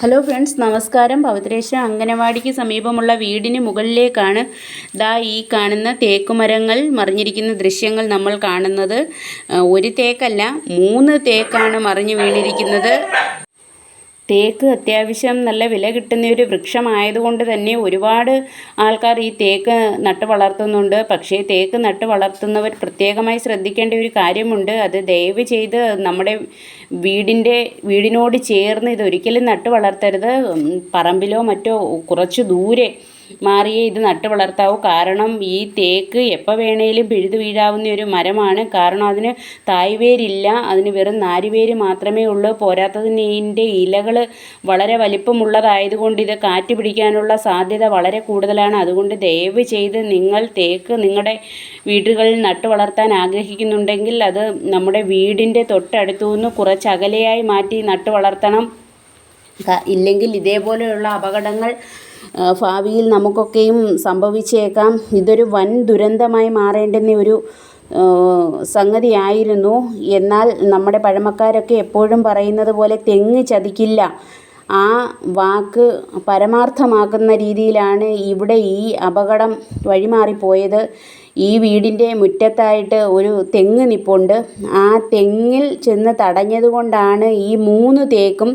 Hello friends നമസ്കാരം. പവിത്രേശ്വര അംഗനവാടിക്ക് സമീപമുള്ള വീടിന് മുകളിലേക്കാണ് ദാ ഈ കാണുന്ന തേക്കുമരങ്ങൾ മറിഞ്ഞിരിക്കുന്ന ദൃശ്യങ്ങൾ നമ്മൾ കാണുന്നത്. ഒരു തേക്കല്ല മൂന്ന് തേക്കാണ് മറിഞ്ഞു വീണിരിക്കുന്നത്. തേക്ക് അത്യാവശ്യം നല്ല വില കിട്ടുന്ന ഒരു വൃക്ഷമായതുകൊണ്ട് തന്നെ ഒരുപാട് ആൾക്കാർ ഈ തേക്ക് നട്ട് വളർത്തുന്നുണ്ട്. പക്ഷേ തേക്ക് നട്ട് വളർത്തുന്നവർ പ്രത്യേകമായി ശ്രദ്ധിക്കേണ്ട ഒരു കാര്യമുണ്ട്. അത് ദയവ് ചെയ്ത് നമ്മുടെ വീടിന്റെ വീടിനോട് ചേർന്ന് ഇതൊരിക്കലും നട്ട് വളർത്തരുത്. പറമ്പിലോ മറ്റോ കുറച്ച് ദൂരെ മാറിയേ ഇത് നട്ടു വളർത്താവൂ. കാരണം ഈ തേക്ക് എപ്പോൾ വേണേലും പിഴുതു വീഴാവുന്ന ഒരു മരമാണ്. കാരണം അതിന് തായ്വേരില്ല. അതിന് വെറും നാരുവേര് മാത്രമേ ഉള്ളൂ. പോരാത്തതിന് ഇതിന്റെ ഇലകൾ വളരെ വലിപ്പമുള്ളതായതുകൊണ്ട് ഇത് കാറ്റ് പിടിക്കാനുള്ള സാധ്യത വളരെ കൂടുതലാണ്. അതുകൊണ്ട് ദയവ് ചെയ്ത് നിങ്ങൾ തേക്ക് നിങ്ങളുടെ വീടുകളിൽ നട്ടു വളർത്താൻ ആഗ്രഹിക്കുന്നുണ്ടെങ്കിൽ അത് നമ്മുടെ വീടിന്റെ തൊട്ടടുത്തു നിന്ന് കുറച്ച് അകലെയായി മാറ്റി നട്ടു വളർത്തണം. ഇല്ലെങ്കിൽ ഇതേപോലെയുള്ള അപകടങ്ങൾ ഭാവിയിൽ നമുക്കൊക്കെയും സംഭവിച്ചേക്കാം. ഇതൊരു വൻ ദുരന്തമായി മാറേണ്ടുന്ന ഒരു സംഗതിയായിരുന്നു. എന്നാൽ നമ്മുടെ പഴമക്കാരൊക്കെ എപ്പോഴും പറയുന്നത് പോലെ തെങ്ങ് ചതിക്കില്ല. ആ വാക്ക് പരമാർത്ഥമാക്കുന്ന രീതിയിലാണ് ഇവിടെ ഈ അപകടം വഴിമാറിപ്പോയത്. ഈ വീടിന്റെ മുറ്റത്തായിട്ട് ഒരു തെങ്ങ് നിപ്പുണ്ട്. ആ തെങ്ങിൽ ചെന്ന് തടഞ്ഞത് കൊണ്ടാണ് ഈ മൂന്ന് തേക്കും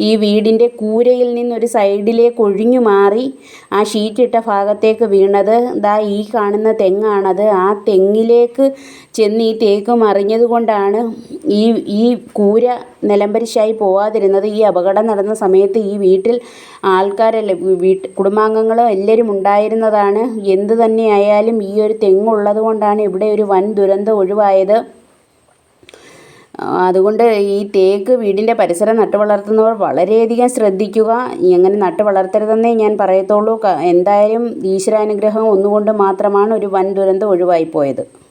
ഈ വീടിന്റെ കൂരയിൽ നിന്നൊരു സൈഡിലേക്ക് ഒഴിഞ്ഞു മാറി ആ ഷീറ്റിട്ട ഭാഗത്തേക്ക് വീണത്. ദാ ഈ കാണുന്ന തെങ്ങാണത്. ആ തെങ്ങിലേക്ക് ചെന്ന് ഈ തേക്ക് മറിഞ്ഞത് കൊണ്ടാണ് ഈ ഈ കൂര നിലംപരിശായി പോവാതിരുന്നത് ഈ അപകടം നടന്ന സമയത്ത് ഈ വീട്ടിൽ ആൾക്കാരല്ല വീട്ട് കുടുംബാംഗങ്ങൾ എല്ലാവരും ഉണ്ടായിരുന്നതാണ്. എന്ത് തന്നെയായാലും ഈ ഒരു തെങ്ങുള്ളത് കൊണ്ടാണ് ഇവിടെ ഒരു വൻ ദുരന്തം ഒഴിവായത്. അതുകൊണ്ട് ഈ തേക്ക് വീടിന്റെ പരിസരം നട്ടു വളർത്തുന്നവർ വളരെയധികം ശ്രദ്ധിക്കുക. അങ്ങനെ നട്ടു വളർത്തരുതെന്നേ ഞാൻ പറയത്തുള്ളൂ. എന്തായാലും ഈശ്വരാനുഗ്രഹം ഒന്നുകൊണ്ട് മാത്രമാണ് ഒരു വൻ ദുരന്തം ഒഴിവായിപ്പോയത്.